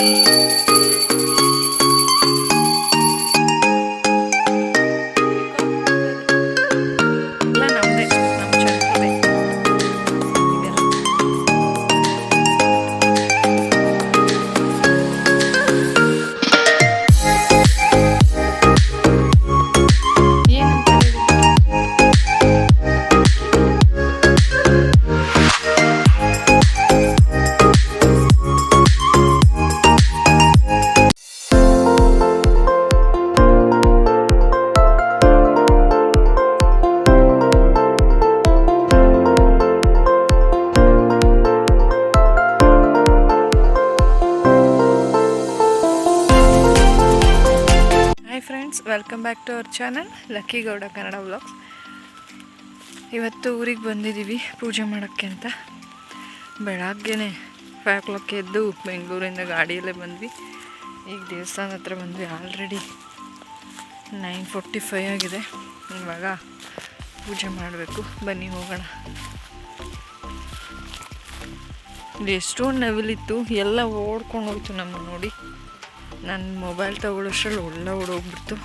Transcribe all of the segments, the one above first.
ಎಲ್ಲ welcome back to our channel Lucky Gowda Kannada vlogs ಇವತ್ತು ಊರಿಗೆ ಬಂದಿದ್ದೀವಿ ಪೂಜೆ ಮಾಡೋಕ್ಕೆ ಅಂತ. ಬೆಳಗ್ಗೆನೆ ಫೈವ್ ಓ ಕ್ಲಾಕ್ ಎದ್ದು ಬೆಂಗಳೂರಿಂದ ಗಾಡಿಯಲ್ಲೇ ಬಂದ್ವಿ. ಈಗ ದೇವಸ್ಥಾನ ಹತ್ರ ಬಂದ್ವಿ. ಆಲ್ರೆಡಿ ನೈನ್ ಫೋರ್ಟಿ ಫೈವ್ ಆಗಿದೆ. ಇವಾಗ ಪೂಜೆ ಮಾಡಬೇಕು. ಬನ್ನಿ ಹೋಗೋಣ. ಎಷ್ಟೊಂದು ನವಿಲಿತ್ತು. ಎಲ್ಲ ಓಡ್ಕೊಂಡು ಹೋಯ್ತು ನಮ್ಮ ನೋಡಿ. ನನ್ನ ಮೊಬೈಲ್ ತೊಗೊಳ್ಳೋಷ್ಟ್ರಲ್ಲಿ ಒಳ್ಳೆ ಓಡೋಗ್ಬಿಡ್ತು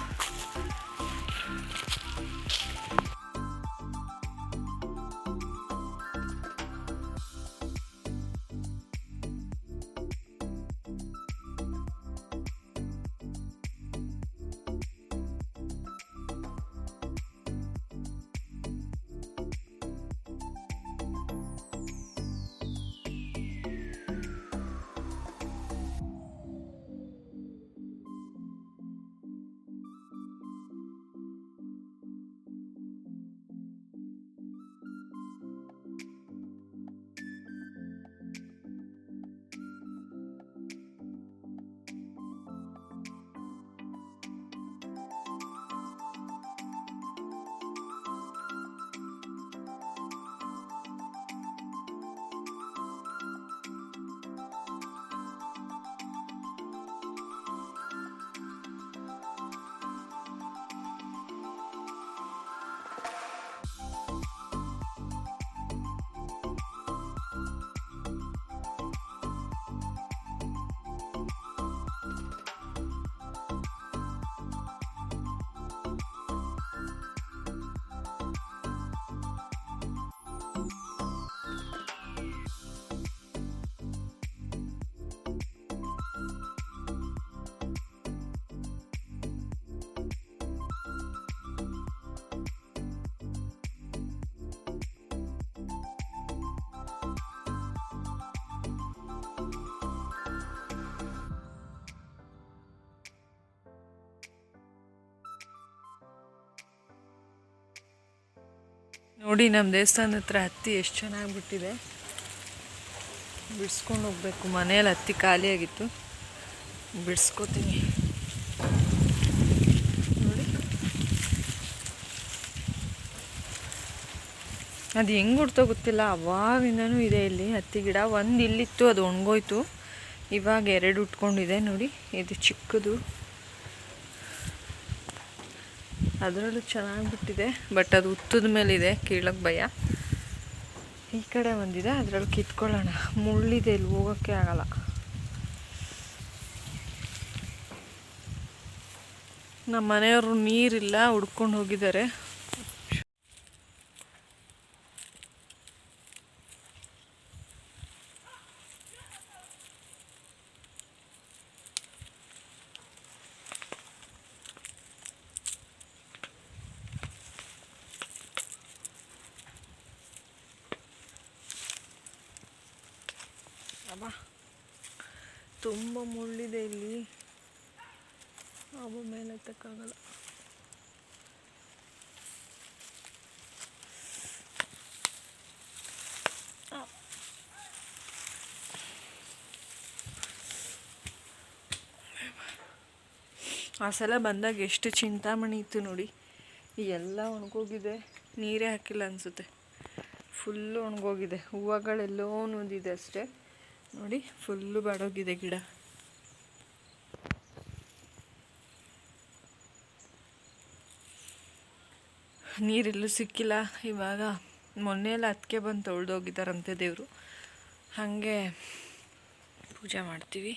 ನೋಡಿ ನಮ್ಮ ದೇವಸ್ಥಾನದ ಹತ್ರ ಹತ್ತಿ ಎಷ್ಟು ಚೆನ್ನಾಗಿ ಬಿಟ್ಟಿದೆ. ಬಿಡಿಸ್ಕೊಂಡು ಹೋಗ್ಬೇಕು. ಮನೇಲಿ ಹತ್ತಿ ಖಾಲಿಯಾಗಿತ್ತು ಬಿಡಿಸ್ಕೋತೀನಿ. ನೋಡಿ. ಅದು ಹೆಂಗೆ ಹುಡ್ತೋ ಗೊತ್ತಿಲ್ಲ. ಅವಾಗಿಂದನೂ ಇದೆ ಇಲ್ಲಿ. ಹತ್ತಿ ಗಿಡ ಒಂದು ಇಲ್ಲಿತ್ತು, ಅದು ಒಣಗೋಯ್ತು. ಇವಾಗ ಎರಡು ಉಟ್ಕೊಂಡಿದೆ. ನೋಡಿ, ಇದು ಚಿಕ್ಕದು. ಅದರಲ್ಲೂ ಚೆನ್ನಾಗಿ ಬಿಟ್ಟಿದೆ ಬಟ್ ಅದು ಉತ್ತದ ಮೇಲಿದೆ ಕೀಳಕ್ಕೆ ಭಯ. ಈ ಕಡೆ ಬಂದಿದೆ ಅದರಲ್ಲಿ ಕಿತ್ಕೊಳ್ಳೋಣ. ಮುಳ್ಳಿದೆ ಇಲ್ಲಿ, ಹೋಗೋಕ್ಕೆ ಆಗಲ್ಲ. ನಮ್ಮ ಮನೆಯವರು ನೀರಿಲ್ಲ, ಹುಡ್ಕೊಂಡು ಹೋಗಿದ್ದಾರೆ ಅಬ್ಬಾ ತುಂಬ ಮುಳ್ಳಿದೆ ಇಲ್ಲಿ ಅಬ್ಬ ಮೇಲೆ ಹತ್ತಕ್ಕಾಗಲ್ಲ ಆ ಸಲ ಬಂದಾಗ ಎಷ್ಟು ಚಿಂತಾಮಣಿ ಇತ್ತು ನೋಡಿ. ಎಲ್ಲ ಒಣಗೋಗಿದೆ. ನೀರೇ ಹಾಕಿಲ್ಲ ಅನಿಸುತ್ತೆ. ಫುಲ್ಲು ಒಣಗೋಗಿದೆ. ಹೂವುಗಳೆಲ್ಲೋ ನೊಂದಿದೆ ಅಷ್ಟೇ. ನೋಡಿ, ಫುಲ್ಲು ಬಾಡೋಗಿದೆ ಗಿಡ. ನೀರೆಲ್ಲೂ ಸಿಕ್ಕಿಲ್ಲ. ಇವಾಗ ಮೊನ್ನೆ ಎಲ್ಲ ಅದಕ್ಕೆ ಬಂದು ತೊಳೆದೋಗಿದ್ದಾರಂತೆ ದೇವರು. ಹಾಗೆ ಪೂಜೆ ಮಾಡ್ತೀವಿ.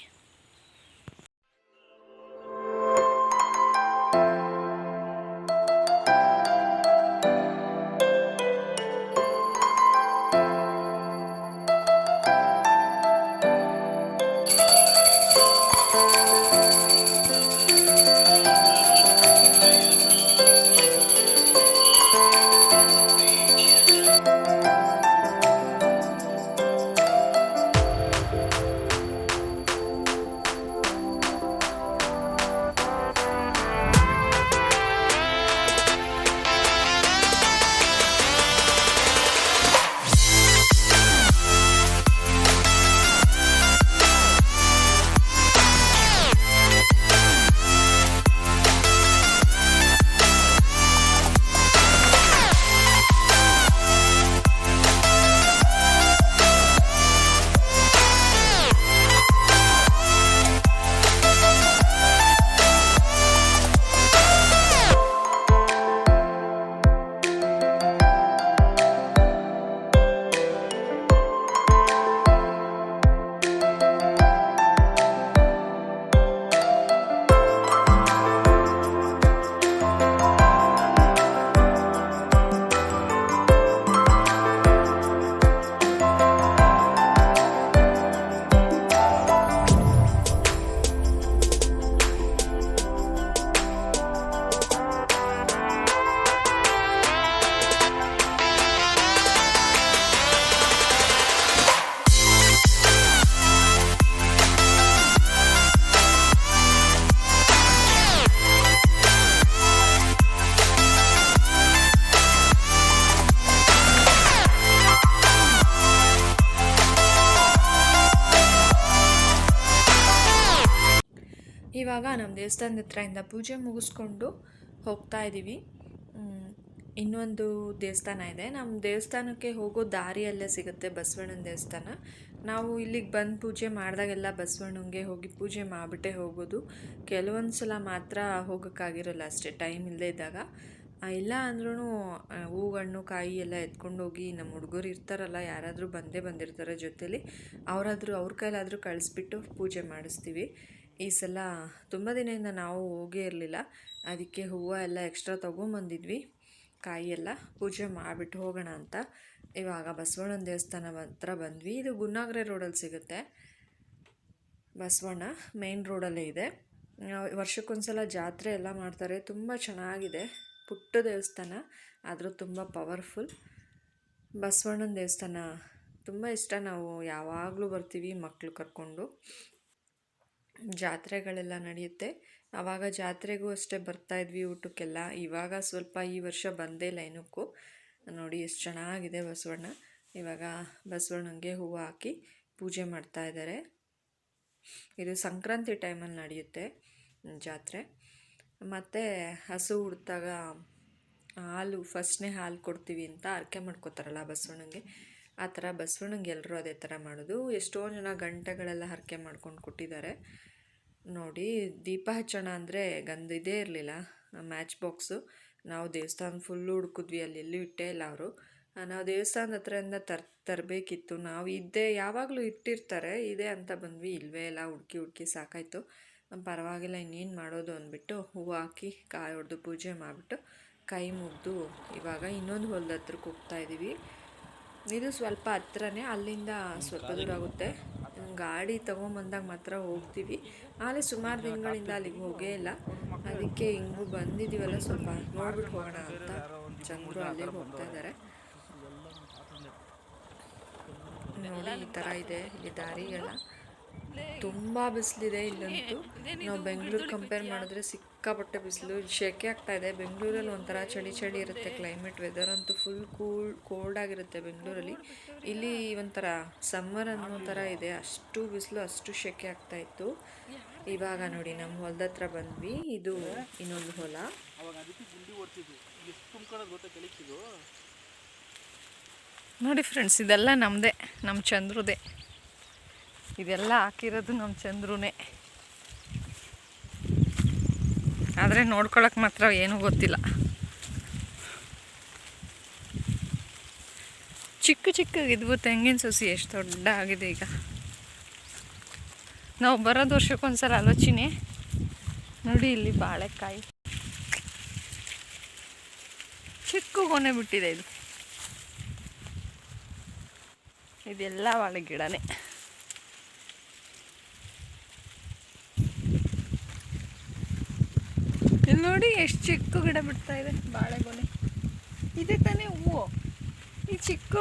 ಇವಾಗ ನಮ್ಮ ದೇವಸ್ಥಾನದ ಹತ್ರದಿಂದ ಪೂಜೆ ಮುಗಿಸ್ಕೊಂಡು ಹೋಗ್ತಾ ಇದ್ದೀವಿ ಇನ್ನೊಂದು ದೇವಸ್ಥಾನ ಇದೆ. ನಮ್ಮ ದೇವಸ್ಥಾನಕ್ಕೆ ಹೋಗೋ ದಾರಿಯಲ್ಲೇ ಸಿಗುತ್ತೆ ಬಸವಣ್ಣನ ದೇವಸ್ಥಾನ. ನಾವು ಇಲ್ಲಿಗೆ ಬಂದು ಪೂಜೆ ಮಾಡಿದಾಗೆಲ್ಲ ಬಸವಣ್ಣಂಗೆ ಹೋಗಿ ಪೂಜೆ ಮಾಡಿಬಿಟ್ಟೆ ಹೋಗೋದು. ಕೆಲವೊಂದು ಸಲ ಮಾತ್ರ ಹೋಗೋಕ್ಕಾಗಿರಲ್ಲ ಅಷ್ಟೇ ಟೈಮ್ ಇಲ್ಲದೆ ಇದ್ದಾಗ. ಇಲ್ಲ ಅಂದ್ರೂ ಹೂವು ಕಾಯಿ ಎಲ್ಲ ಎತ್ಕೊಂಡೋಗಿ ನಮ್ಮ ಹುಡುಗರು ಇರ್ತಾರಲ್ಲ, ಯಾರಾದರೂ ಬಂದೇ ಬಂದಿರ್ತಾರೆ ಜೊತೇಲಿ. ಅವರಾದರೂ, ಅವ್ರ ಕೈಲಾದರೂ ಕಳಿಸ್ಬಿಟ್ಟು ಪೂಜೆ ಮಾಡಿಸ್ತೀವಿ. ಈ ಸಲ ತುಂಬ ದಿನದಿಂದ ನಾವು ಹೋಗೇ ಇರಲಿಲ್ಲ. ಅದಕ್ಕೆ ಹೂವು ಎಲ್ಲ ಎಕ್ಸ್ಟ್ರಾ ತೊಗೊಂಬಂದಿದ್ವಿ. ಕಾಯಿ ಎಲ್ಲ ಪೂಜೆ ಮಾಡಿಬಿಟ್ಟು ಹೋಗೋಣ ಅಂತ. ಇವಾಗ ಬಸವಣ್ಣನ ದೇವಸ್ಥಾನ ಹತ್ರ ಬಂದ್ವಿ. ಇದು ಗುನ್ನಾಗ್ರೆ ರೋಡಲ್ಲಿ ಸಿಗುತ್ತೆ. ಬಸವಣ್ಣ ಮೇನ್ ರೋಡಲ್ಲೇ ಇದೆ. ವರ್ಷಕ್ಕೊಂದ್ಸಲ ಜಾತ್ರೆ ಎಲ್ಲ ಮಾಡ್ತಾರೆ. ತುಂಬ ಚೆನ್ನಾಗಿದೆ. ಪುಟ್ಟ ದೇವಸ್ಥಾನ, ಆದರೂ ತುಂಬ ಪವರ್ಫುಲ್ ಬಸವಣ್ಣನ ದೇವಸ್ಥಾನ, ತುಂಬ ಇಷ್ಟ ನಾವು ಯಾವಾಗಲೂ ಬರ್ತೀವಿ ಮಕ್ಕಳು ಕರ್ಕೊಂಡು. ಜಾತ್ರೆಗಳೆಲ್ಲ ನಡೆಯುತ್ತೆ. ಆವಾಗ ಜಾತ್ರೆಗೂ ಅಷ್ಟೇ ಬರ್ತಾ ಇದ್ವಿ ಊಟಕ್ಕೆಲ್ಲ. ಇವಾಗ ಸ್ವಲ್ಪ ಈ ವರ್ಷ ಬಂದೇ ಇಲ್ಲ ನೋಡಿ ಎಷ್ಟು ಚೆನ್ನಾಗಿದೆ ಬಸವಣ್ಣ. ಇವಾಗ ಬಸವಣ್ಣಂಗೆ ಹೂವು ಹಾಕಿ ಪೂಜೆ ಮಾಡ್ತಾ ಇದ್ದಾರೆ ಇದು ಸಂಕ್ರಾಂತಿ ಟೈಮಲ್ಲಿ ನಡೆಯುತ್ತೆ ಜಾತ್ರೆ. ಮತ್ತು ಹಸು ಹುಡ್ದಾಗ ಹಾಲು, ಫಸ್ಟ್ನೇ ಹಾಲು ಕೊಡ್ತೀವಿ ಅಂತ ಅರ್ಕೆ ಮಾಡ್ಕೋತಾರಲ್ಲ ಬಸವಣ್ಣಂಗೆ. ಆ ಥರ ಬಸವಣ್ಣಗೆ ಎಲ್ಲರೂ ಅದೇ ಥರ ಮಾಡೋದು. ಎಷ್ಟೋ ಜನ ಗಂಟೆಗಳೆಲ್ಲ ಹರಕೆ ಮಾಡ್ಕೊಂಡು ಕೊಟ್ಟಿದ್ದಾರೆ. ನೋಡಿ, ದೀಪ ಹಚ್ಚೋಣ ಅಂದರೆ ಗಂಧ ಇದೇ ಇರಲಿಲ್ಲ. ಮ್ಯಾಚ್ ಬಾಕ್ಸು ನಾವು ದೇವಸ್ಥಾನ ಫುಲ್ಲು ಹುಡುಕಿದ್ವಿ, ಅಲ್ಲಿ ಎಲ್ಲೂ ಇಟ್ಟೇ ಇಲ್ಲ ಅವರು. ನಾವು ದೇವಸ್ಥಾನದ ಹತ್ರದಿಂದ ತರ್, ತರಬೇಕಿತ್ತು. ನಾವು ಇದ್ದೇ, ಯಾವಾಗಲೂ ಇಟ್ಟಿರ್ತಾರೆ, ಇದೆ ಅಂತ ಬಂದ್ವಿ. ಇಲ್ವೇ ಇಲ್ಲ, ಹುಡುಕಿ ಹುಡುಕಿ ಸಾಕಾಯಿತು. ಪರವಾಗಿಲ್ಲ, ಇನ್ನೇನು ಮಾಡೋದು ಅಂದ್ಬಿಟ್ಟು ಹೂವು ಹಾಕಿ ಕಾಯಿ ಹೊಡೆದು ಪೂಜೆ ಮಾಡಿಬಿಟ್ಟು ಕೈ ಮುಗಿದು ಇವಾಗ ಇನ್ನೊಂದು ಹೊಲದ ಹತ್ರಕ್ಕೆ ಹೋಗ್ತಾ ಇದ್ದೀವಿ ಇದು ಸ್ವಲ್ಪ ಹತ್ರನೇ, ಅಲ್ಲಿಂದ ಸ್ವಲ್ಪ ದೂರ ಆಗುತ್ತೆ. ಗಾಡಿ ತೊಗೊಂಬಂದಾಗ ಮಾತ್ರ ಹೋಗ್ತೀವಿ. ಆಮೇಲೆ ಸುಮಾರು ದಿನಗಳಿಂದ ಅಲ್ಲಿಗೆ ಹೋಗೇ ಇಲ್ಲ. ಅದಕ್ಕೆ ಹಿಂಗೂ ಬಂದಿದ್ದೀವಲ್ಲ ಸ್ವಲ್ಪ ನೋಡ್ಬಿಟ್ಟು ಹೋಗೋಣ ಅಂತ. ಚಂದ್ರು ಅಲ್ಲಿಗೆ ಹೋಗ್ತಾ ಇದ್ದಾರೆ ನೋಡಿ ಈ ಥರ ಇದೆ ಇಲ್ಲಿ ದಾರಿಗೆಲ್ಲ. ತುಂಬ ಬಿಸಿಲಿದೆ ಇಲ್ಲಂತೂ. ನಾವು ಬೆಂಗಳೂರು ಕಂಪೇರ್ ಮಾಡಿದ್ರೆ ಸಿಕ್ಕಾಪಟ್ಟೆ ಬಿಸಿಲು ಶೆಕೆ ಆಗ್ತಾ ಇದೆ. ಬೆಂಗಳೂರಲ್ಲಿ ಒಂಥರ ಚಳಿ ಚಳಿ ಇರುತ್ತೆ ಕ್ಲೈಮೇಟ್ ವೆದರ್ ಅಂತೂ ಫುಲ್ ಕೂಲ್ ಕೋಲ್ಡ್ ಆಗಿರುತ್ತೆ ಬೆಂಗಳೂರಲ್ಲಿ. ಇಲ್ಲಿ ಒಂಥರ ಸಮ್ಮರ್ ಅನ್ನೋ ಥರ ಇದೆ. ಅಷ್ಟು ಬಿಸಿಲು ಅಷ್ಟು ಶೆಕೆ ಆಗ್ತಾ ಇತ್ತು. ಇವಾಗ ನೋಡಿ ನಮ್ಮ ಹೊಲದ ಹತ್ರ ಬಂದ್ವಿ. ಇದು ಇನ್ನೊಂದು ಹೊಲ. ನೋಡಿ ಫ್ರೆಂಡ್ಸ್ ಇದೆಲ್ಲ ನಮ್ಮದೇ ನಮ್ಮ ಚಂದ್ರುದೇ. ಇದೆಲ್ಲ ಹಾಕಿರೋದು ನಮ್ಮ ಚಂದ್ರುನೇ. ಆದರೆ ನೋಡ್ಕೊಳಕ್ಕೆ ಮಾತ್ರ ಏನೂ ಗೊತ್ತಿಲ್ಲ. ಚಿಕ್ಕ ಚಿಕ್ಕಗಿದ್ವು ತೆಂಗಿನ ಸಸಿ, ಎಷ್ಟು ದೊಡ್ಡ ಆಗಿದೆ ಈಗ. ನಾವು ಬರೋದು ವರ್ಷಕ್ಕೊಂದ್ಸಲ ಆಲೋಚನೆ. ನೋಡಿ ಇಲ್ಲಿ ಬಾಳೆಕಾಯಿ. ಚಿಕ್ಕ ಕೊನೆ ಬಿಟ್ಟಿದೆ ಇದು. ಇದೆಲ್ಲ ಬಾಳೆ ಗಿಡನೇ ಇಲ್ಲಿ ನೋಡಿ ಎಷ್ಟು ಚಿಕ್ಕ ಗಿಡ ಬಿಡ್ತಾ ಇದೆ. ಬಾಳೆಗೊನೆ. ಇದೆ ತಾನೇ ಹೂವು. ಈ ಚಿಕ್ಕ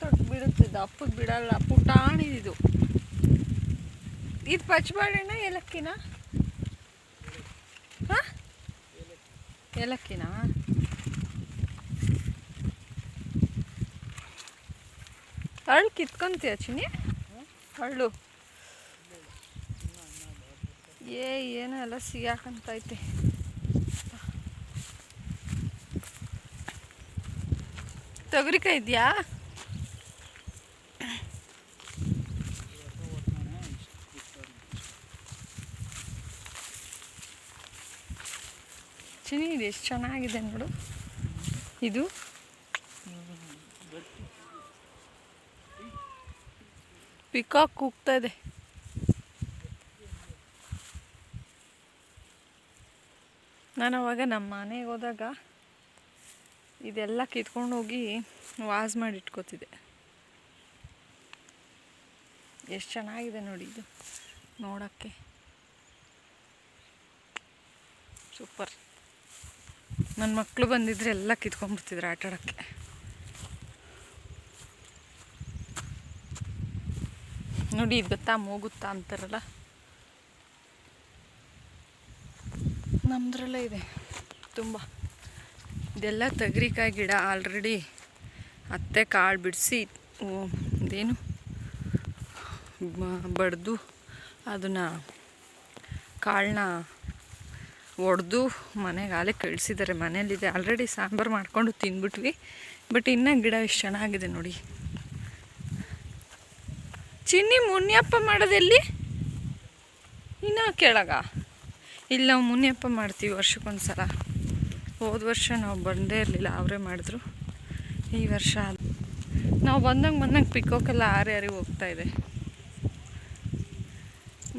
ತೊಟ್ಟು ಬಿಡುತ್ತೆ ಅಪ್ಪಗೆ ಬಿಡಲ್ಲ ಪುಟಾಣಿ ಇದು. ಪಚ್ಚಬಾಳೆನ ಏಲಕ್ಕಿನ? ಹಾಂ? ಏಲಕ್ಕಿನಾ? ಹಳ್ಳು ಕಿತ್ಕೊಂತೀಯ ಚಿನಿ ಹಳ್ಳು. ಏ, ಏನೋ ಎಲ್ಲ ಸಿಗಾಕಂತೈತೆ. ತೊಗರಿಕಾಯಿ ಇದೆಯಾ? ಚಿನಿ ಎಷ್ಟು ಚೆನ್ನಾಗಿದೆ ನೋಡು. ಇದು? ಪಿಕಾಕ್ ಕೂಗ್ತಾ ಇದೆ. ನಾನು ಅವಾಗ ನಮ್ಮ ಮನೆಗೆ ಹೋದಾಗ ಇದೆಲ್ಲ ಕಿತ್ಕೊಂಡು ಹೋಗಿ ವಾಸ್ ಮಾಡಿ ಇಟ್ಕೋತಿದ್ದೆ. ಎಷ್ಟು ಚೆನ್ನಾಗಿದೆ ನೋಡಿ ಇದು ನೋಡೋಕ್ಕೆ. ಸೂಪರ್. ನನ್ನ ಮಕ್ಕಳು ಬಂದಿದ್ರೆ ಎಲ್ಲ ಕಿತ್ಕೊಂಡ್ಬಿಡ್ತಿದ್ರು ಆಟ ಆಡೋಕ್ಕೆ. ನೋಡಿ ಇದು ಗೊತ್ತಾ ಮೂಗುತ್ತಾ ಅಂತಾರಲ್ಲ? ನಮ್ಮದ್ರಲ್ಲೇ ಇದೆ. ತುಂಬ. ಇದೆಲ್ಲ ತಗರಿಕಾಯಿ ಗಿಡ ಆಲ್ರೆಡಿ ಅತ್ತೆ ಕಾಳು ಬಿಡಿಸಿ ಇದೇನು? ಬಡಿದು ಅದನ್ನು ಕಾಳನ್ನ ಒಡೆದು ಮನೆಗೆ ಆಲೆ ಕಳಿಸಿದ್ದಾರೆ. ಮನೇಲಿದೆ ಆಲ್ರೆಡಿ ಸಾಂಬಾರು ಮಾಡಿಕೊಂಡು ತಿಂದ್ಬಿಟ್ವಿ. ಬಟ್ ಇನ್ನೂ ಗಿಡ ಎಷ್ಟು ಚೆನ್ನಾಗಿದೆ ನೋಡಿ. ಚಿನ್ನಿ ಮುನಿಯಪ್ಪ ಮಾಡೋದೆಲ್ಲಿ ಇನ್ನೂ ಕೆಳಗ? ಇಲ್ಲ, ನಾವು ಮುನಿಯಪ್ಪ ಮಾಡ್ತೀವಿ ವರ್ಷಕ್ಕೊಂದು ಸಲ ಹೋದ ವರ್ಷ ನಾವು ಬಂದೇ ಇರಲಿಲ್ಲ, ಅವರೇ ಮಾಡಿದ್ರು. ಈ ವರ್ಷ ನಾವು ಬಂದಂಗೆ ಬಂದಂಗೆ ಪಿಕೋಕೆಲ್ಲ ಆರಿ ಆರಿ ಹೋಗ್ತಾ ಇದೆ.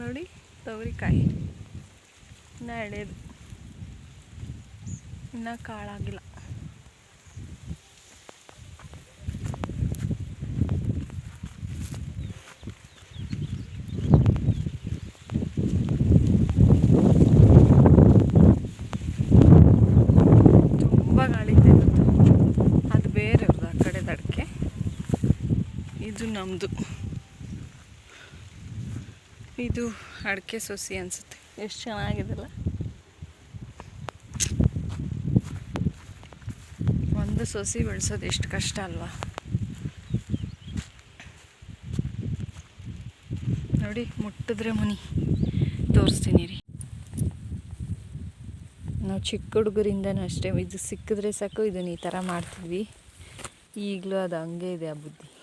ನೋಡಿ, ತೊಗರಿಕಾಯಿ. ಇನ್ನು ಎಳೆದು. ಇನ್ನೂ ಕಾಳಾಗಿಲ್ಲ ತುಂಬ ಗಾಳಿ ಇದೆ ಇವತ್ತು ಅದು ಬೇರೆಯವ್ರದ್ದು ಆ ಕಡೆ ಅಡಿಕೆ ಇದು ನಮ್ಮದು ಇದು ಅಡಿಕೆ ಸೊಸಿ ಅನಿಸುತ್ತೆ. ಎಷ್ಟು ಚೆನ್ನಾಗಿದೆಲ್ಲ? ಒಂದು ಸೊಸಿ ಬೆಳೆಸೋದು ಎಷ್ಟು ಕಷ್ಟ ಅಲ್ವಾ? ನೋಡಿ ಮುಟ್ಟಿದ್ರೆ ಮುನಿ. ತೋರಿಸ್ತೀನಿ ರೀ. ನಾವು ಚಿಕ್ಕ ಹುಡುಗರಿಂದನೂ ಅಷ್ಟೇ. ಇದು ಸಿಕ್ಕಿದ್ರೆ ಸಾಕು ಇದನ್ನ ಈ ಥರ ಮಾಡ್ತೀವಿ. ಈಗಲೂ ಅದು ಹಂಗೆ ಇದೆ ಆ ಬುದ್ಧಿ.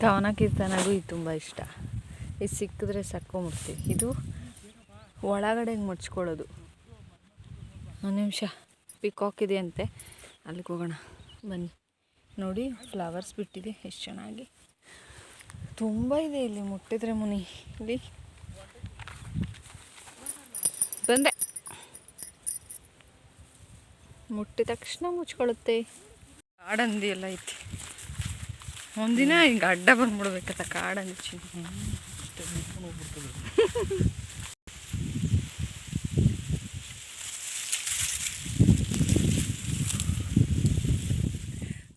ಕವನ ಕೀರ್ತನಗೂ ಇದು ತುಂಬ ಇಷ್ಟ. ಇದು ಸಿಕ್ಕಿದ್ರೆ ಸಕ್ಕೊಂಬಿಡ್ತೀವಿ ಇದು ಒಳಗಡೆ ಮುಚ್ಕೊಳ್ಳೋದು? ಒಂದು ನಿಮಿಷ. ಪಿಕಾಕ್ ಇದೆ ಅಂತೆ ಅಲ್ಲಿಗೆ ಹೋಗೋಣ. ಬನ್ನಿ. ನೋಡಿ ಫ್ಲವರ್ಸ್ ಬಿಟ್ಟಿದೆ. ಎಷ್ಟು ಚೆನ್ನಾಗಿ. ತುಂಬ ಇದೆ ಇಲ್ಲಿ ಮುಟ್ಟಿದ್ರೆ ಮುನಿ. ಇಲ್ಲಿ. ಬಂದೆ. ಮುಟ್ಟಿದ ತಕ್ಷಣ ಮುಚ್ಕೊಳ್ಳುತ್ತೆ. ಕಾಡಂದಿ ಎಲ್ಲ ಐತಿ. ಒಂದಿನ ಹಿಂಗೆ ಅಡ್ಡ ಬಂದ್ಬಿಡ್ಬೇಕತ್ತ ಕಾಡಲ್ಲಿ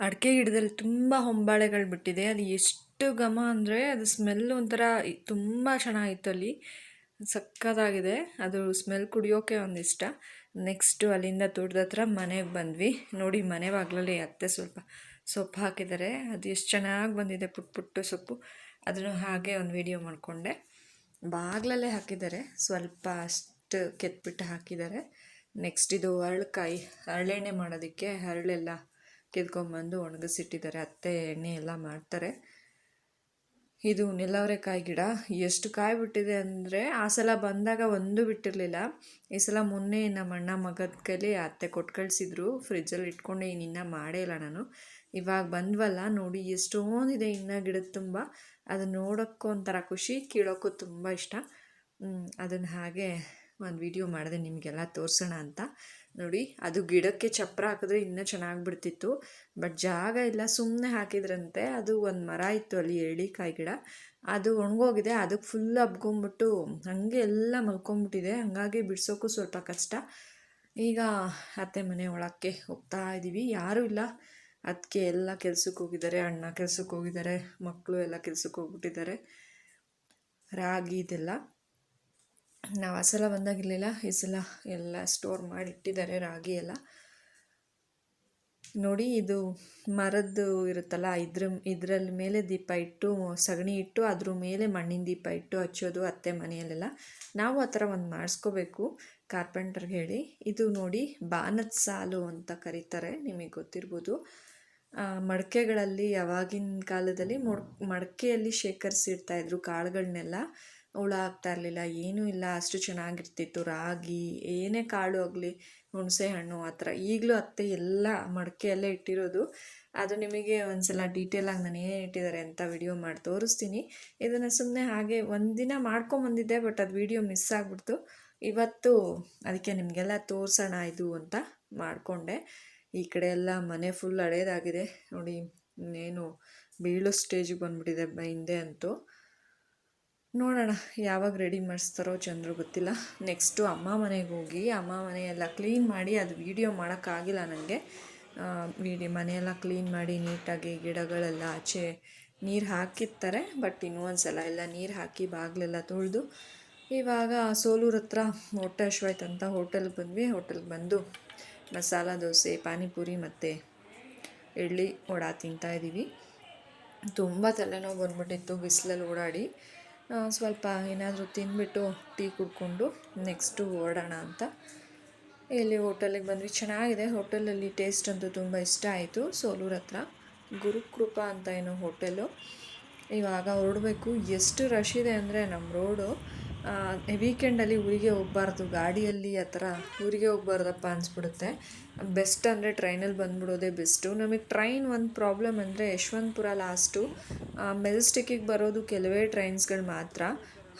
ಅಡಿಕೆ ಗಿಡದಲ್ಲಿ ತುಂಬ ಹೊಂಬಾಳೆಗಳು ಬಿಟ್ಟಿದೆ. ಅದು ಎಷ್ಟು ಘಮ ಅಂದರೆ ಅದು ಸ್ಮೆಲ್ ಒಂಥರ ತುಂಬ ಚೆನ್ನಾಗಿತ್ತು ಅಲ್ಲಿ. ಸಕ್ಕತ್ತಾಗಿದೆ ಅದು ಸ್ಮೆಲ್ ಕುಡಿಯೋಕೆ ಒಂದಿಷ್ಟ. ನೆಕ್ಸ್ಟು ಅಲ್ಲಿಂದ ತೋಟದ ಹತ್ರ ಮನೆಗೆ ಬಂದ್ವಿ. ನೋಡಿ ಮನೆ ಬಾಗ್ಲಲ್ಲಿ ಅತ್ತೆ ಸ್ವಲ್ಪ ಸೊಪ್ಪು ಹಾಕಿದ್ದಾರೆ. ಅದು ಎಷ್ಟು ಚೆನ್ನಾಗಿ ಬಂದಿದೆ ಪುಟ್ಟ ಪುಟ್ಟು ಸೊಪ್ಪು. ಅದನ್ನು ಹಾಗೆ ಒಂದು ವಿಡಿಯೋ ಮಾಡಿಕೊಂಡೆ. ಬಾಗಿಲಲ್ಲೇ ಹಾಕಿದ್ದಾರೆ. ಸ್ವಲ್ಪ ಅಷ್ಟು ಕೆತ್ಬಿಟ್ಟು ಹಾಕಿದ್ದಾರೆ. ನೆಕ್ಸ್ಟ್ ಇದು ಹರಳುಕಾಯಿ. ಹರಳೆಣ್ಣೆ ಮಾಡೋದಕ್ಕೆ ಹರಳೆಲ್ಲ ಕಿತ್ಕೊಂಡ್ಬಂದು ಒಣಗಿಸಿಟ್ಟಿದ್ದಾರೆ. ಅತ್ತೆ ಎಣ್ಣೆ ಎಲ್ಲ ಮಾಡ್ತಾರೆ. ಇದು ನೆಲವರೆಕಾಯಿ ಗಿಡ. ಎಷ್ಟು ಕಾಯಿ ಬಿಟ್ಟಿದೆ ಅಂದರೆ ಆ ಸಲ ಬಂದಾಗ ಒಂದು ಬಿಟ್ಟಿರಲಿಲ್ಲ. ಈ ಸಲ ಮೊನ್ನೆ ನಮ್ಮ ಅಣ್ಣ ಮಗದ ಕೈಲಿ ಅತ್ತೆ ಕೊಟ್ಟು ಕಳಿಸಿದ್ರು ಫ್ರಿಜ್ಜಲ್ಲಿ ಇಟ್ಕೊಂಡು ಇನ್ನೂ ಮಾಡೇ ಇಲ್ಲ ನಾನು. ಇವಾಗ ಬಂದ್ವಲ್ಲ, ನೋಡಿ ಎಷ್ಟೊಂದಿದೆ ಇನ್ನು ಗಿಡದ ತುಂಬ. ಅದನ್ನು ನೋಡೋಕ್ಕೂ ಒಂಥರ ಖುಷಿ, ಕೀಳೋಕ್ಕೂ ತುಂಬ ಇಷ್ಟ. ಅದನ್ನು ಹಾಗೆ ಒಂದು ವಿಡಿಯೋ ಮಾಡಿದೆ, ನಿಮಗೆಲ್ಲ ತೋರಿಸೋಣ ಅಂತ. ನೋಡಿ, ಅದು ಗಿಡಕ್ಕೆ ಚಪ್ಪರ ಹಾಕಿದ್ರೆ ಇನ್ನೂ ಚೆನ್ನಾಗಿ ಬಿಡ್ತಿತ್ತು. ಬಟ್ ಜಾಗ ಇಲ್ಲ ಸುಮ್ಮನೆ ಹಾಕಿದ್ರಂತೆ. ಅದು ಒಂದು ಮರ ಇತ್ತು ಅಲ್ಲಿ ಎಳ್ಳಿಕಾಯಿ ಗಿಡ. ಅದು ಒಣಗೋಗಿದೆ ಅದಕ್ಕೆ ಫುಲ್ ಹಬ್ಕೊಂಬಿಟ್ಟು ಹಂಗೆ ಎಲ್ಲ ಮಲ್ಕೊಂಬಿಟ್ಟಿದೆ. ಹಾಗಾಗಿ ಬಿಡಿಸೋಕ್ಕೂ ಸ್ವಲ್ಪ ಕಷ್ಟ. ಈಗ ಅತ್ತೆ ಮನೆ ಒಳಕ್ಕೆ ಹೋಗ್ತಾ ಇದ್ದೀವಿ ಯಾರೂ ಇಲ್ಲ. ಅದಕ್ಕೆ ಎಲ್ಲ ಕೆಲ್ಸಕ್ಕೆ ಹೋಗಿದ್ದಾರೆ, ಅಣ್ಣ ಕೆಲ್ಸಕ್ಕೆ ಹೋಗಿದ್ದಾರೆ ಮಕ್ಕಳು ಎಲ್ಲ ಕೆಲ್ಸಕ್ಕೆ ಹೋಗ್ಬಿಟ್ಟಿದ್ದಾರೆ. ರಾಗಿ ಇದೆಲ್ಲ. ನಾವು ಆ ಸಲ ಬಂದಾಗಿರಲಿಲ್ಲ ಈ ಸಲ ಎಲ್ಲ ಸ್ಟೋರ್ ಮಾಡಿ ಇಟ್ಟಿದ್ದಾರೆ ರಾಗಿ ಎಲ್ಲ. ನೋಡಿ ಇದು ಮರದ್ದು ಇರುತ್ತಲ್ಲ, ಇದ್ರ, ಇದರಲ್ಲಿ ಮೇಲೆ ದೀಪ ಇಟ್ಟು, ಸಗಣಿ ಇಟ್ಟು, ಅದ್ರ ಮೇಲೆ ಮಣ್ಣಿನ ದೀಪ ಇಟ್ಟು ಹಚ್ಚೋದು ಅತ್ತೆ ಮನೆಯಲ್ಲೆಲ್ಲ. ನಾವು ಆ ಥರ ಒಂದು ಮಾಡಿಸ್ಕೋಬೇಕು, ಕಾರ್ಪೆಂಟರ್ಗೆ ಹೇಳಿ. ಇದು ನೋಡಿ ಬಾನದ ಸಾಲು ಅಂತ ಕರೀತಾರೆ, ನಿಮಗೆ ಗೊತ್ತಿರ್ಬೋದು. ಮಡಕೆಗಳಲ್ಲಿ ಯಾವಾಗಿನ ಕಾಲದಲ್ಲಿ ಮೊಡ್, ಮಡಕೆಯಲ್ಲಿ ಶೇಖರಿಸಿಡ್ತಾಯಿದ್ರು ಕಾಳುಗಳನ್ನೆಲ್ಲ ಹುಳ ಆಗ್ತಾ ಇರಲಿಲ್ಲ, ಏನೂ ಇಲ್ಲ. ಅಷ್ಟು ಚೆನ್ನಾಗಿರ್ತಿತ್ತು. ರಾಗಿ, ಏನೇ ಕಾಳು ಆಗಲಿ ಹುಣಸೆ ಹಣ್ಣು ಆ ಥರ. ಈಗಲೂ ಅತ್ತೆ ಎಲ್ಲ ಮಡಕೆಯಲ್ಲೇ ಇಟ್ಟಿರೋದು. ಅದು ನಿಮಗೆ ಒಂದ್ಸಲ ಡೀಟೇಲಾಗಿ ನಾನು ಏನು ಇಟ್ಟಿದ್ದಾರೆ ಅಂತ ವಿಡಿಯೋ ಮಾಡಿ ತೋರಿಸ್ತೀನಿ. ಇದನ್ನು ಸುಮ್ಮನೆ ಹಾಗೆ ಒಂದಿನ ಮಾಡ್ಕೊಂಬಂದಿದ್ದೆ ಬಟ್ ಅದು ವಿಡಿಯೋ ಮಿಸ್ ಆಗ್ಬಿಡ್ತು. ಇವತ್ತು ಅದಕ್ಕೆ ನಿಮಗೆಲ್ಲ ತೋರಿಸೋಣ ಇದು ಅಂತ ಮಾಡಿಕೊಂಡೆ. ಈ ಕಡೆ ಎಲ್ಲ ಮನೆ ಫುಲ್ ಹಳೇದಾಗಿದೆ. ನೋಡಿ, ಇನ್ನೇನು ಬೀಳೋ ಸ್ಟೇಜಿಗೆ ಬಂದುಬಿಟ್ಟಿದೆ ಹಿಂದೆ ಅಂತೂ. ನೋಡೋಣ, ಯಾವಾಗ ರೆಡಿ ಮಾಡಿಸ್ತಾರೋ ಜನರು ಗೊತ್ತಿಲ್ಲ. ನೆಕ್ಸ್ಟು ಅಮ್ಮ ಮನೆಗೆ ಹೋಗಿ, ಅಮ್ಮ ಮನೆಯೆಲ್ಲ ಕ್ಲೀನ್ ಮಾಡಿ, ಅದು ವೀಡಿಯೋ ಮಾಡೋಕ್ಕಾಗಿಲ್ಲ ನನಗೆ ವೀಡಿ ಮನೆಯೆಲ್ಲ ಕ್ಲೀನ್ ಮಾಡಿ, ನೀಟಾಗಿ ಗಿಡಗಳೆಲ್ಲ ಆಚೆ ನೀರು ಹಾಕಿರ್ತಾರೆ ಬಟ್ ಇನ್ನೂ ಒಂದು ಸಲ ಎಲ್ಲ ನೀರು ಹಾಕಿ ಬಾಗಿಲೆಲ್ಲ ತೊಳೆದು, ಇವಾಗ ಸೋಲೂರು ಹತ್ರ ಹೊಟ್ಟೆ ಹಶ್ವಾಯ್ತು ಅಂತ ಹೋಟೆಲ್ಗೆ ಬಂದ್ವಿ. ಹೋಟೆಲ್ಗೆ ಬಂದು ಮಸಾಲ ದೋಸೆ, ಪಾನಿಪುರಿ ಮತ್ತು ಇಡ್ಲಿ ವಡ ತಿಂತಾಯಿದ್ದೀವಿ ತುಂಬ ತಲೆನೋವು ಬಂದ್ಬಿಟ್ಟಿತ್ತು, ಬಿಸಿಲಲ್ಲಿ ಓಡಾಡಿ. ಸ್ವಲ್ಪ ಏನಾದರೂ ತಿಂದ್ಬಿಟ್ಟು ಟೀ ಕುಡ್ಕೊಂಡು ನೆಕ್ಸ್ಟು ಹೊರಡೋಣ ಅಂತ. ಇಲ್ಲಿ ಹೋಟೆಲಿಗೆ ಬಂದ್ವಿ. ಚೆನ್ನಾಗಿದೆ. ಹೋಟೆಲಲ್ಲಿ ಟೇಸ್ಟ್ ಅಂತೂ ತುಂಬ ಇಷ್ಟ ಆಯಿತು. ಸೋಲೂರ್ ಹತ್ರ. ಗುರುಕೃಪಾ ಅಂತ ಏನೋ ಹೋಟೆಲು. ಇವಾಗ ಹೊರಡಬೇಕು. ಎಷ್ಟು ರಶ್ ಇದೆ ಅಂದರೆ ನಮ್ಮ ರೋಡು. ವೀಕೆಂಡಲ್ಲಿ ಊರಿಗೆ ಹೋಗ್ಬಾರ್ದು. ಗಾಡಿಯಲ್ಲಿ ಆ ಥರ ಊರಿಗೆ ಹೋಗ್ಬಾರ್ದಪ್ಪ ಅನಿಸ್ಬಿಡುತ್ತೆ. ಬೆಸ್ಟ್ ಅಂದರೆ ಟ್ರೈನಲ್ಲಿ ಬಂದ್ಬಿಡೋದೇ ಬೆಸ್ಟು ನಮಗೆ ಟ್ರೈನ್ ಒಂದು ಪ್ರಾಬ್ಲಮ್ ಅಂದರೆ ಯಶವಂತಪುರ ಲಾಸ್ಟು ಮೆಜೆಸ್ಟಿಕ್ಕಿಗೆ ಬರೋದು ಕೆಲವೇ ಟ್ರೈನ್ಸ್ಗಳು ಮಾತ್ರ.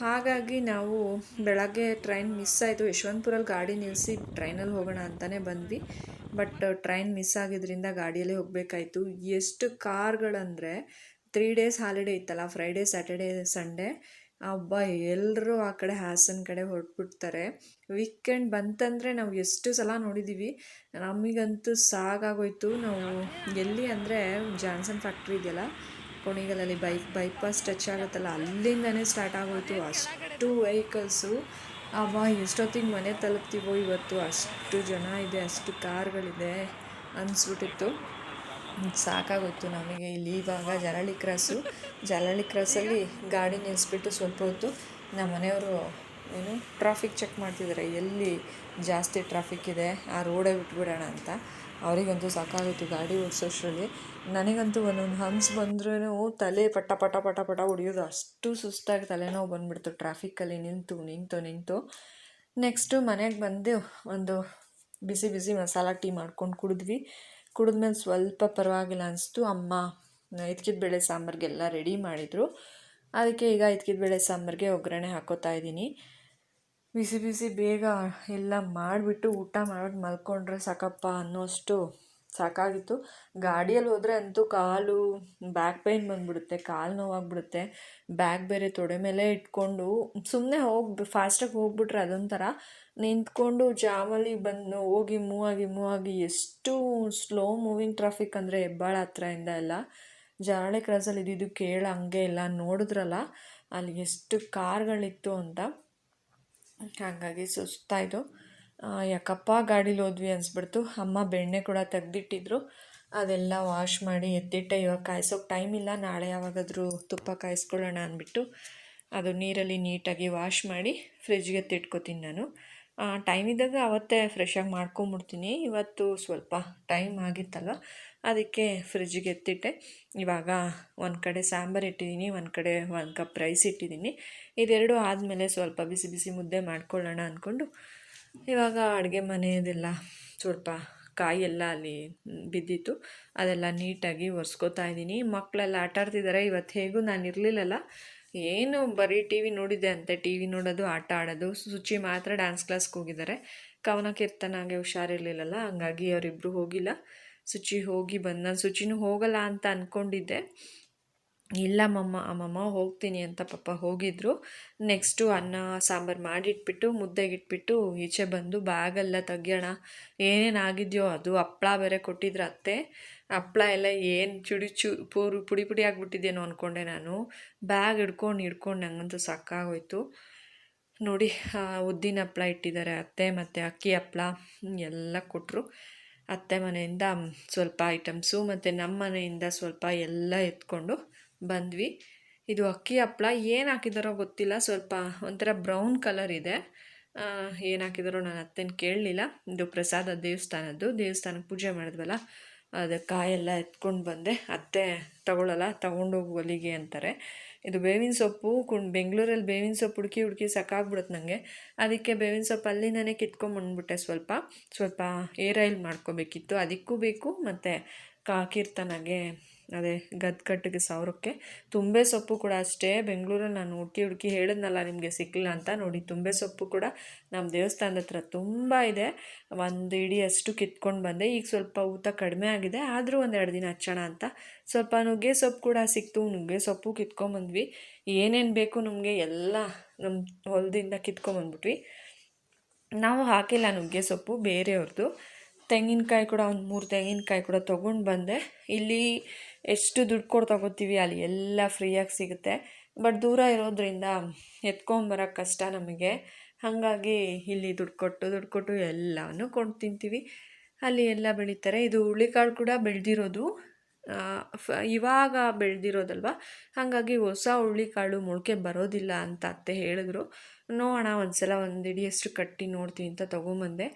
ಹಾಗಾಗಿ ನಾವು ಬೆಳಗ್ಗೆ ಟ್ರೈನ್ ಮಿಸ್ ಆಯಿತು. ಯಶವಂತಪುರಲ್ಲಿ ಗಾಡಿ ನಿಲ್ಲಿಸಿ ಟ್ರೈನಲ್ಲಿ ಹೋಗೋಣ ಅಂತಲೇ ಬಂದ್ವಿ. ಬಟ್ ಟ್ರೈನ್ ಮಿಸ್ ಆಗಿದ್ದರಿಂದ ಗಾಡಿಯಲ್ಲೇ ಹೋಗಬೇಕಾಯಿತು. ಎಷ್ಟು ಕಾರ್ಗಳಂದರೆ ತ್ರೀ ಡೇಸ್ ಹಾಲಿಡೇ ಇತ್ತಲ್ಲ ಫ್ರೈಡೇ ಸ್ಯಾಟರ್ಡೇ ಸಂಡೇ ಹಬ್ಬ ಎಲ್ಲರೂ ಆ ಕಡೆ ಹಾಸನ ಕಡೆ ಹೊರಟ್ಬಿಡ್ತಾರೆ. ವೀಕೆಂಡ್ ಬಂತಂದರೆ ನಾವು ಎಷ್ಟು ಸಲ ನೋಡಿದ್ದೀವಿ ನಮಗಂತೂ ಸಾಕಾಗೋಯ್ತು ನಾವು ಎಲ್ಲಿ ಅಂದರೆ ಜಾನ್ಸನ್ ಫ್ಯಾಕ್ಟ್ರಿ ಇದೆಯಲ್ಲ, ಕೊಣಿಗಲಲ್ಲಿ ಬೈಕ್ ಬೈಪಾಸ್ ಟಚ್ ಆಗುತ್ತಲ್ಲ, ಅಲ್ಲಿಂದನೇ ಸ್ಟಾರ್ಟ್ ಆಗೋಯ್ತು. ಅಷ್ಟು ವೆಹಿಕಲ್ಸು ಅವ ಎಷ್ಟೊತ್ತಿಗೆ ಮನೆ ತಲುಪ್ತೀವೋ ಇವತ್ತು. ಅಷ್ಟು ಜನ ಇದೆ, ಅಷ್ಟು ಕಾರ್ಗಳಿದೆ ಅನಿಸ್ಬಿಟ್ಟಿತ್ತು. ಸಾಕಾಗೋಯ್ತು ನಮಗೆ. ಇಲ್ಲಿ ಇವಾಗ ಜರಳಿ ಕ್ರಾಸು ಜರಳಿ ಕ್ರಾಸಲ್ಲಿ ಗಾಡಿ ನಿಲ್ಲಿಸ್ಬಿಟ್ಟು ಸ್ವಲ್ಪ ಹೊತ್ತು ನಮ್ಮ ಮನೆಯವರು ಏನು ಟ್ರಾಫಿಕ್ ಚೆಕ್ ಮಾಡ್ತಿದ್ದಾರೆ. ಎಲ್ಲಿ ಜಾಸ್ತಿ ಟ್ರಾಫಿಕ್ ಇದೆ, ಆ ರೋಡೇ ಬಿಟ್ಬಿಡೋಣ ಅಂತ. ಅವರಿಗಂತೂ ಸಾಕಾಗೋಯ್ತು ಗಾಡಿ ಓಡಿಸೋಷ್ಟರಲ್ಲಿ. ನನಗಂತೂ ಒಂದೊಂದು ಹಂಸ್ ಬಂದ್ರೂ ತಲೆ ಪಟ ಪಟ ಪಟ ಪಟ ಹೊಡಿಯೋದು. ಅಷ್ಟು ಸುಸ್ತಾಗಿ ತಲೆನೋವು ಬಂದುಬಿಡ್ತು. ಟ್ರಾಫಿಕ್ಕಲ್ಲಿ ನಿಂತು ನಿಂತು ನಿಂತು. ನೆಕ್ಸ್ಟು ಮನೆಗೆ ಬಂದು ಒಂದು ಬಿಸಿ ಬಿಸಿ ಮಸಾಲ ಟೀ ಮಾಡ್ಕೊಂಡು ಕುಡಿದ್ವಿ. ಕುಡಿದ್ಮೇಲೆ ಸ್ವಲ್ಪ ಪರವಾಗಿಲ್ಲ ಅನಿಸ್ತು. ಅಮ್ಮ ಇದ್ಕಿದ ಬೇಳೆ ಸಾಂಬಾರಿಗೆಲ್ಲ ರೆಡಿ ಮಾಡಿದರು. ಅದಕ್ಕೆ ಈಗ ಇದ್ಕಿದ ಬೇಳೆ ಸಾಂಬಾರಿಗೆ ಒಗ್ಗರಣೆ ಹಾಕೋತಾ ಇದ್ದೀನಿ. ಬಿಸಿ ಬಿಸಿ ಬೇಗ ಎಲ್ಲ ಮಾಡಿಬಿಟ್ಟು ಊಟ ಮಾಡ್ಬಿಟ್ಟು ಮಲ್ಕೊಂಡ್ರೆ ಸಾಕಪ್ಪ ಅನ್ನೋಷ್ಟು ಸಾಕಾಗಿತ್ತು. ಗಾಡಿಯಲ್ಲಿ ಹೋದರೆ ಅಂತೂ ಕಾಲು ಬ್ಯಾಕ್ ಪೈನ್ ಬಂದುಬಿಡುತ್ತೆ, ಕಾಲು ನೋವಾಗ್ಬಿಡುತ್ತೆ. ಬ್ಯಾಗ್ ಬೇರೆ ತೊಡೆ ಮೇಲೆ ಇಟ್ಕೊಂಡು ಸುಮ್ಮನೆ ಹೋಗಿ, ಫಾಸ್ಟಾಗಿ ಹೋಗ್ಬಿಟ್ರೆ ಅದೊಂಥರ ನಿಂತ್ಕೊಂಡು ಜಾಮಲ್ಲಿ ಬಂದು ಹೋಗಿ ಮೂವ್ ಆಗಿ ಮೂವ್ ಆಗಿ ಎಷ್ಟು ಸ್ಲೋ ಮೂವಿಂಗ್ ಟ್ರಾಫಿಕ್ ಅಂದರೆ ಹೆಬ್ಬಾಳ ಹತ್ರದಿಂದ ಎಲ್ಲ. ಜಾರಳೆ ಕ್ರಾಸಲ್ಲಿ ಇದ್ದಿದ್ದು ಕೇಳ, ಹಂಗೆ ಇಲ್ಲ, ನೋಡಿದ್ರಲ್ಲ, ಅಲ್ಲಿ ಎಷ್ಟು ಕಾರ್ಗಳಿತ್ತು ಅಂತ. ಹಾಗಾಗಿ ಸುಸ್ತಾಯಿತು. ಯಾಕಪ್ಪ ಗಾಡೀಲಿ ಹೋದ್ವಿ ಅನಿಸ್ಬಿಡ್ತು. ಅಮ್ಮ ಬೆಣ್ಣೆ ಕೂಡ ತೆಗ್ದಿಟ್ಟಿದ್ರು. ಅದೆಲ್ಲ ವಾಶ್ ಮಾಡಿ ಎತ್ತಿಟ್ಟೆ ಇವಾಗ ಕಾಯಿಸೋಕೆ ಟೈಮ್ ಇಲ್ಲ. ನಾಳೆ ಯಾವಾಗಾದರೂ ತುಪ್ಪ ಕಾಯಿಸ್ಕೊಳ್ಳೋಣ ಅಂದ್ಬಿಟ್ಟು ಅದು ನೀರಲ್ಲಿ ನೀಟಾಗಿ ವಾಶ್ ಮಾಡಿ ಫ್ರಿಜ್ಗೆ ಎತ್ತಿಟ್ಕೋತೀನಿ ನಾನು. ಟೈಮ್ ಇದ್ದಾಗ ಅವತ್ತೇ ಫ್ರೆಶಾಗಿ ಮಾಡ್ಕೊಂಬಿಡ್ತೀನಿ. ಇವತ್ತು ಸ್ವಲ್ಪ ಟೈಮ್ ಆಗಿತ್ತಲ್ವ ಅದಕ್ಕೆ ಫ್ರಿಜ್ಜಿಗೆ ಎತ್ತಿಟ್ಟೆ. ಇವಾಗ ಒಂದು ಕಡೆ ಸಾಂಬಾರು ಇಟ್ಟಿದ್ದೀನಿ ಒಂದು ಕಡೆ ಒಂದು ಕಪ್ ರೈಸ್ ಇಟ್ಟಿದ್ದೀನಿ ಇದೆರಡು ಆದಮೇಲೆ ಸ್ವಲ್ಪ ಬಿಸಿ ಬಿಸಿ ಮುದ್ದೆ ಮಾಡ್ಕೊಳ್ಳೋಣ ಅಂದ್ಕೊಂಡು ಇವಾಗ ಅಡುಗೆ ಮನೆಯದೆಲ್ಲ ಸ್ವಲ್ಪ ಕಾಯಿ ಎಲ್ಲ ಅಲ್ಲಿ ಬಿದ್ದಿತ್ತು. ಅದೆಲ್ಲ ನೀಟಾಗಿ ಒರೆಸ್ಕೋತಾ ಇದ್ದೀನಿ ಮಕ್ಕಳೆಲ್ಲ ಆಟ ಆಡ್ತಿದ್ದಾರೆ ಇವತ್ತು ಹೇಗೂ ನಾನು ಇರಲಿಲ್ಲಲ್ಲ. ಏನು ಬರೀ ಟಿ ವಿ ನೋಡಿದ್ದೆ ಅಂತೆ. ಟಿ ವಿ ನೋಡೋದು, ಆಟ ಆಡೋದು. ಸುಚಿ ಮಾತ್ರ ಡ್ಯಾನ್ಸ್ ಕ್ಲಾಸ್ಗೆ ಹೋಗಿದ್ದಾರೆ. ಕವನ ಕೀರ್ತನಾಗೆ ಹುಷಾರಿರ್ಲಿಲ್ಲಲ್ಲ, ಹಂಗಾಗಿ ಅವರಿಬ್ಬರು ಹೋಗಿಲ್ಲ. ಸುಚಿ ಹೋಗಿ ಬಂದು ನಾನು ಸುಚಿನೂ ಹೋಗಲ್ಲ ಅಂತ ಅಂದ್ಕೊಂಡಿದ್ದೆ ಇಲ್ಲ ಮಮ್ಮ ಅಮ್ಮಮ್ಮ ಹೋಗ್ತೀನಿ ಅಂತ ಪಾಪ ಹೋಗಿದ್ರು. ನೆಕ್ಸ್ಟು ಅನ್ನ, ಸಾಂಬಾರು ಮಾಡಿಟ್ಬಿಟ್ಟು, ಮುದ್ದೆಗಿಟ್ಬಿಟ್ಟು ಈಚೆ ಬಂದು ಬ್ಯಾಗೆಲ್ಲ ತೆಗಿಯೋಣ. ಏನೇನು ಆಗಿದೆಯೋ ಅದು ಹಪ್ಪಳ ಬೇರೆ ಕೊಟ್ಟಿದ್ರು ಅತ್ತೆ. ಹಪ್ಪಳ ಎಲ್ಲ ಏನು ಚುಡಿ ಚು, ಪೂರು, ಪುಡಿ ಪುಡಿ ಆಗಿಬಿಟ್ಟಿದ್ದೇನೋ ಅಂದ್ಕೊಂಡೆ ನಾನು. ಬ್ಯಾಗ್ ಹಿಡ್ಕೊಂಡು ಹಿಡ್ಕೊಂಡು ನಂಗಂತೂ ಸಾಕಾಗೋಯ್ತು. ನೋಡಿ ಉದ್ದಿನ ಹಪ್ಪಳ ಇಟ್ಟಿದ್ದಾರೆ ಅತ್ತೆ ಮತ್ತು ಅಕ್ಕಿ ಹಪ್ಪಳ ಎಲ್ಲ ಕೊಟ್ಟರು ಅತ್ತೆ ಮನೆಯಿಂದ ಸ್ವಲ್ಪ ಐಟಮ್ಸು ಮತ್ತು ನಮ್ಮ ಮನೆಯಿಂದ ಸ್ವಲ್ಪ ಎಲ್ಲ ಎತ್ಕೊಂಡು ಬಂದ್ವಿ. ಇದು ಅಕ್ಕಿ ಹಪ್ಪಳ ಏನು ಹಾಕಿದಾರೋ ಗೊತ್ತಿಲ್ಲ. ಸ್ವಲ್ಪ ಒಂಥರ ಬ್ರೌನ್ ಕಲರ್ ಇದೆ. ಏನು ಹಾಕಿದಾರೋ ನಾನು ಅತ್ತೆನ ಕೇಳಲಿಲ್ಲ. ಇದು ಪ್ರಸಾದ ದೇವಸ್ಥಾನದ್ದು. ದೇವಸ್ಥಾನಕ್ಕೆ ಪೂಜೆ ಮಾಡಿದ್ವಲ್ಲ, ಅದು ಕಾಯೆಲ್ಲ ಎತ್ಕೊಂಡು ಬಂದೆ. ಅತ್ತೆ ತಗೊಳ್ಳಲ್ಲ ತಗೊಂಡೋಗಿ ಒಲಿಗೆ ಅಂತಾರೆ. ಇದು ಬೇವಿನ ಸೊಪ್ಪು, ಕುಣ್, ಬೆಂಗಳೂರಲ್ಲಿ ಬೇವಿನ ಸೊಪ್ಪು ಹುಡುಕಿ ಹುಡುಕಿ ಸಾಕಾಗ್ಬಿಡುತ್ತೆ ನನಗೆ ಅದಕ್ಕೆ ಬೇವಿನ ಸೊಪ್ಪು ಅಲ್ಲಿಂದನೇ ಕಿತ್ಕೊಂಬಂದ್ಬಿಟ್ಟೆ ಸ್ವಲ್ಪ. ಸ್ವಲ್ಪ ಏರ್ ಆಯಿಲ್ ಮಾಡ್ಕೋಬೇಕಿತ್ತು. ಅದಕ್ಕೂ ಬೇಕು. ಮತ್ತು ಕಾ ಕೀರ್ತನಾಗೆ ಅದೇ ಗದ್ಕಟ್ಟಿಗೆ ಸಾವಿರಕ್ಕೆ. ತುಂಬೆ ಸೊಪ್ಪು ಕೂಡ ಅಷ್ಟೇ. ಬೆಂಗಳೂರಲ್ಲಿ ನಾನು ಹುಡುಕಿ ಹುಡುಕಿ ಹೇಳಿದ್ನಲ್ಲ ನಿಮಗೆ ಸಿಕ್ಕಿಲ್ಲ ಅಂತ ನೋಡಿ, ತುಂಬೆ ಸೊಪ್ಪು ಕೂಡ ನಮ್ಮ ದೇವಸ್ಥಾನದ ಹತ್ರ ತುಂಬ ಇದೆ. ಒಂದು ಇಡೀ ಅಷ್ಟು ಕಿತ್ಕೊಂಡು ಬಂದೆ. ಈಗ ಸ್ವಲ್ಪ ಊತ ಕಡಿಮೆ ಆಗಿದೆ. ಆದರೂ ಒಂದೆರಡು ದಿನ ಹಚ್ಚೋಣ ಅಂತ. ಸ್ವಲ್ಪ ನುಗ್ಗೆ ಸೊಪ್ಪು ಕೂಡ ಸಿಕ್ತು. ನುಗ್ಗೆ ಸೊಪ್ಪು ಕಿತ್ಕೊಂಬಂದ್ವಿ ಏನೇನು ಬೇಕು ನಮಗೆ ಎಲ್ಲ ನಮ್ಮ ಹೊಲದಿಂದ ಕಿತ್ಕೊಂಬಂದ್ಬಿಟ್ವಿ ನಾವು ಹಾಕಿಲ್ಲ ನುಗ್ಗೆ ಸೊಪ್ಪು ಬೇರೆಯವ್ರದ್ದು ತೆಂಗಿನಕಾಯಿ ಕೂಡ ಒಂದು ಮೂರು ತೆಂಗಿನಕಾಯಿ ಕೂಡ ತೊಗೊಂಡು ಬಂದೆ. ಇಲ್ಲಿ ಎಷ್ಟು ದುಡ್ಡು ಕೊಟ್ಟು ತಗೋತೀವಿ ಅಲ್ಲಿ ಎಲ್ಲ ಫ್ರೀಯಾಗಿ ಸಿಗುತ್ತೆ. ಬಟ್ ದೂರ ಇರೋದ್ರಿಂದ ಎತ್ಕೊಂಬರೋಕ್ಕೆ ಕಷ್ಟ ನಮಗೆ. ಹಾಗಾಗಿ ಇಲ್ಲಿ ದುಡ್ಡು ಕೊಟ್ಟು ದುಡ್ಡು ಕೊಟ್ಟು ಎಲ್ಲವನ್ನು ಕೊಂಡು ತಿಂತೀವಿ. ಅಲ್ಲಿ ಎಲ್ಲ ಬೆಳೀತಾರೆ. ಇದು ಹುಳಿಕಾಳು ಕೂಡ ಬೆಳೆದಿರೋದು. ಇವಾಗ ಬೆಳೆದಿರೋದಲ್ವ? ಹಾಗಾಗಿ ಹೊಸ ಹುರುಳಿಕಾಳು ಮೊಳಕೆ ಬರೋದಿಲ್ಲ ಅಂತ ಅತ್ತೆ ಹೇಳಿದ್ರು. ನೋಡೋಣ, ಒಂದ್ಸಲ ಒಂದು ಇಡಿಯಷ್ಟು ಕಟ್ಟಿ ನೋಡ್ತೀನಿ ಅಂತ ತೊಗೊಂಬಂದೆ.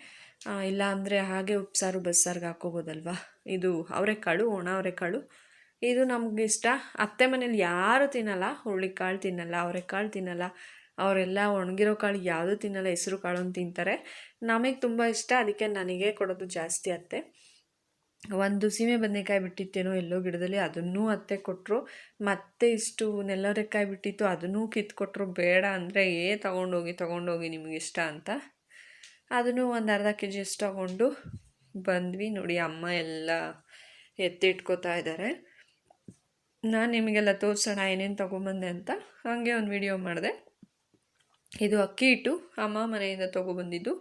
ಇಲ್ಲ ಅಂದರೆ ಹಾಗೆ ಉಪ್ಸಾರು, ಬಸ್ಸಾರಿಗೆ ಹಾಕೋಬೋದಲ್ವಾ ಇದು ಅವರೆಕಾಳು ಒಣ ಅವರೆಕಾಳು ಇದು ನಮಗಿಷ್ಟ ಅತ್ತೆ ಮನೇಲಿ ಯಾರು ತಿನ್ನಲ್ಲ, ಹುರುಳಿಕಾಳು ತಿನ್ನಲ್ಲ ಅವರೆಕಾಳು ತಿನ್ನಲ್ಲ. ಅವರೆಲ್ಲ ಒಣಗಿರೋ ಕಾಳು ಯಾವುದೂ ತಿನ್ನಲ್ಲ, ಹೆಸರು ಕಾಳು ಅಂತ ತಿಂತಾರೆ. ನಮಗೆ ತುಂಬ ಇಷ್ಟ. ಅದಕ್ಕೆ ನನಗೆ ಕೊಡೋದು ಜಾಸ್ತಿ ಅತ್ತೆ. ಒಂದು ಸೀಮೆ ಬದನೆಕಾಯಿ ಬಿಟ್ಟಿತ್ತೇನೋ ಎಲ್ಲೋ ಗಿಡದಲ್ಲಿ, ಅದನ್ನೂ ಅತ್ತೆ ಕೊಟ್ಟರು ಮತ್ತೆ ಇಷ್ಟು ನೆಲ್ಲವರೆಕಾಯಿ ಬಿಟ್ಟಿತ್ತು, ಅದನ್ನೂ ಕಿತ್ಕೊಟ್ರು. ಬೇಡ ಅಂದರೆ ಏ, ತೊಗೊಂಡೋಗಿ ತೊಗೊಂಡೋಗಿ ನಿಮಗಿಷ್ಟ ಅಂತ. ಅದನ್ನು ಒಂದು ಅರ್ಧ ಕೆ ಜಿ ಅಷ್ಟು ತಗೊಂಡು ಬಂದ್ವಿ ನೋಡಿ, ಅಮ್ಮ ಎಲ್ಲ ಎತ್ತಿಟ್ಕೋತಾ ಇದ್ದಾರೆ. ನಾನು ನಿಮಗೆಲ್ಲ ತೋರಿಸೋಣ ಏನೇನು ತೊಗೊಂಬಂದೆ ಅಂತ. ಹಾಗೆ ಒಂದು ವಿಡಿಯೋ ಮಾಡಿದೆ. ಇದು ಅಕ್ಕಿ ಹಿಟ್ಟು, ಅಮ್ಮ ಮನೆಯಿಂದ ತೊಗೊಬಂದಿದ್ದು.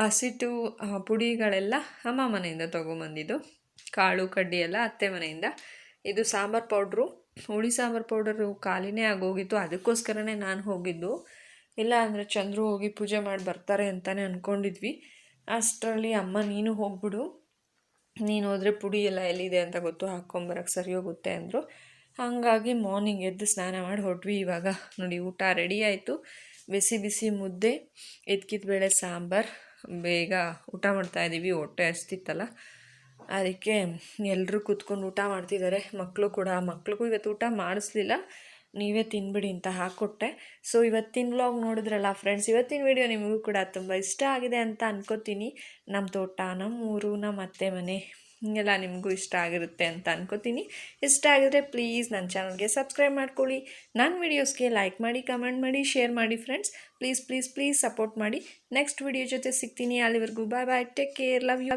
ಹಸಿಟ್ಟು ಪುಡಿಗಳೆಲ್ಲ ಅಮ್ಮ ಮನೆಯಿಂದ ತೊಗೊಂಬಂದಿದ್ದು. ಕಾಳು, ಕಡ್ಡಿ ಎಲ್ಲ ಅತ್ತೆ ಮನೆಯಿಂದ. ಇದು ಸಾಂಬಾರು ಪೌಡ್ರು. ಹುಳಿ ಸಾಂಬಾರು ಪೌಡರು ಖಾಲಿನೇ ಆಗೋಗಿತ್ತು. ಅದಕ್ಕೋಸ್ಕರನೇ ನಾನು ಹೋಗಿದ್ದು. ಇಲ್ಲ ಅಂದರೆ ಚಂದ್ರು ಹೋಗಿ ಪೂಜೆ ಮಾಡಿ ಬರ್ತಾರೆ ಅಂತಲೇ ಅಂದ್ಕೊಂಡಿದ್ವಿ ಅಷ್ಟರಲ್ಲಿ ಅಮ್ಮ, ನೀನು ಹೋಗ್ಬಿಡು. ನೀನು ಹೋದರೆ ಪುಡಿ ಎಲ್ಲ ಎಲ್ಲಿದೆ ಅಂತ ಗೊತ್ತು ಹಾಕ್ಕೊಂಬರಕ್ಕೆ ಸರಿ ಹೋಗುತ್ತೆ ಅಂದರು. ಹಾಗಾಗಿ ಮಾರ್ನಿಂಗ್ ಎದ್ದು ಸ್ನಾನ ಮಾಡಿ ಹೊರಟ್ವಿ ಇವಾಗ. ನೋಡಿ, ಊಟ ರೆಡಿ ಆಯಿತು. ಬಿಸಿ ಬಿಸಿ ಮುದ್ದೆ, ಎದ್ಕಿದ ಬೇಳೆ ಸಾಂಬಾರು, ಬೇಗ ಊಟ ಮಾಡ್ತಾ ಇದ್ದೀವಿ ಹೊಟ್ಟೆ ಹಸ್ತಿತ್ತಲ್ಲ. ಅದಕ್ಕೆ ಎಲ್ಲರೂ ಕೂತ್ಕೊಂಡು ಊಟ ಮಾಡ್ತಿದ್ದಾರೆ. ಮಕ್ಕಳು ಕೂಡ, ಮಕ್ಳಿಗೂ ಇವತ್ತು ಊಟ ಮಾಡಿಸ್ಲಿಲ್ಲ. ನೀವೇ ತಿನ್ಬಿಡಿ ಅಂತ ಹಾಕ್ಕೊಟ್ಟೆ ಸೊ ಇವತ್ತಿನ ವ್ಲಾಗ್ ನೋಡಿದ್ರಲ್ಲ ಫ್ರೆಂಡ್ಸ್ ಇವತ್ತಿನ ವಿಡಿಯೋ ನಿಮಗೂ ಕೂಡ ತುಂಬ ಇಷ್ಟ ಆಗಿದೆ ಅಂತ ಅನ್ಕೋತೀನಿ. ನಮ್ಮ ತೋಟ ನಮ್ಮ ಊರು ನಮ್ಮ ಅತ್ತೆ ಮನೆ, ಎಲ್ಲ ನಿಮಗೂ ಇಷ್ಟ ಆಗಿರುತ್ತೆ ಅಂತ ಅನ್ಕೋತೀನಿ. ಇಷ್ಟ ಆಗಿದ್ರೆ ಪ್ಲೀಸ್ ನನ್ನ ಚಾನಲ್ಗೆ ಸಬ್ಸ್ಕ್ರೈಬ್ ಮಾಡ್ಕೊಳ್ಳಿ. ನನ್ನ ವೀಡಿಯೋಸ್ಗೆ ಲೈಕ್ ಮಾಡಿ ಕಮೆಂಟ್ ಮಾಡಿ ಶೇರ್ ಮಾಡಿ friends please please please support ಮಾಡಿ. ನೆಕ್ಸ್ಟ್ ವಿಡಿಯೋ ಜೊತೆ ಸಿಗ್ತೀನಿ. ಅಲ್ಲಿವರೆಗೂ bye bye take care love you